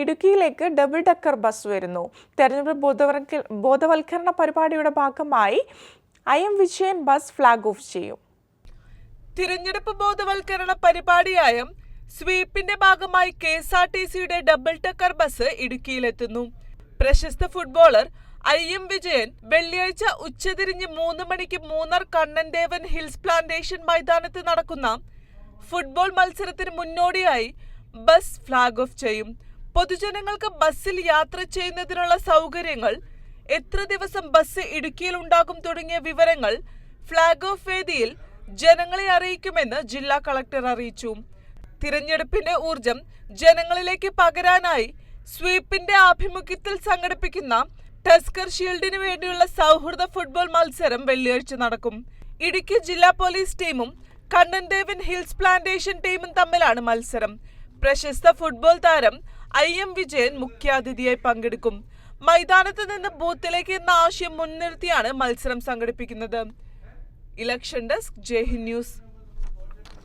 ഇടുക്കിയിലേക്ക് double decker bus വരുന്നു. തെരഞ്ഞെടുപ്പ് ബോധവൽക്ക ബോധവൽക്കരണ പരിപാടിയുടെ ഭാഗമായി I M Vijayan bus flag off ചെയ്യും. തിരഞ്ഞെടുപ്പ് ബോധവൽക്കരണ പരിപാടിയായ സ്വീപ്പിന്റെ ഭാഗമായി കെ എസ് ആർ ടി സിയുടെ ഡബിൾ ടക്കർ ബസ് ഇടുക്കിയിലെത്തുന്നു. പ്രശസ്ത ഫുട്ബോളർ ഐ എം വിജയൻ വെള്ളിയാഴ്ച ഉച്ചതിരിഞ്ഞ് മൂന്ന് മണിക്ക് മൂന്നാർ കണ്ണൻ ദേവൻ ഹിൽസ് പ്ലാന്റേഷൻ മൈതാനത്ത് നടക്കുന്ന ഫുട്ബോൾ മത്സരത്തിന് മുന്നോടിയായി ബസ് ഫ്ലാഗ് ഓഫ് ചെയ്യും. പൊതുജനങ്ങൾക്ക് ബസ്സിൽ യാത്ര ചെയ്യുന്നതിനുള്ള സൗകര്യങ്ങൾ എത്ര ദിവസം ബസ് ഇടുക്കിയിൽ ഉണ്ടാകും തുടങ്ങിയ വിവരങ്ങൾ ഫ്ളാഗ് ഓഫ് വേദിയിൽ ജനങ്ങളെ അറിയിക്കുമെന്ന് ജില്ലാ കളക്ടർ അറിയിച്ചു. തിരഞ്ഞെടുപ്പിന്റെ ഊർജം ജനങ്ങളിലേക്ക് പകരാനായി സ്വീപ്പിന്റെ ആഭിമുഖ്യത്തിൽ സംഘടിപ്പിക്കുന്ന ടസ്കർ ഷീൽഡിന് വേണ്ടിയുള്ള സൗഹൃദ ഫുട്ബോൾ മത്സരം വെള്ളിയാഴ്ച നടക്കും. ഇടുക്കി ജില്ലാ പോലീസ് ടീമും കണ്ണൻദേവൻ ഹിൽസ് പ്ലാന്റേഷൻ ടീമും തമ്മിലാണ് മത്സരം. പ്രശസ്ത ഫുട്ബോൾ താരം ഐ എം വിജയൻ മുഖ്യാതിഥിയായി പങ്കെടുക്കും. മൈതാനത്ത് നിന്ന് ബൂത്തിലേക്ക് എന്ന ആശയം മുൻനിർത്തിയാണ് മത്സരം സംഘടിപ്പിക്കുന്നത്. Election desk Jaihind news.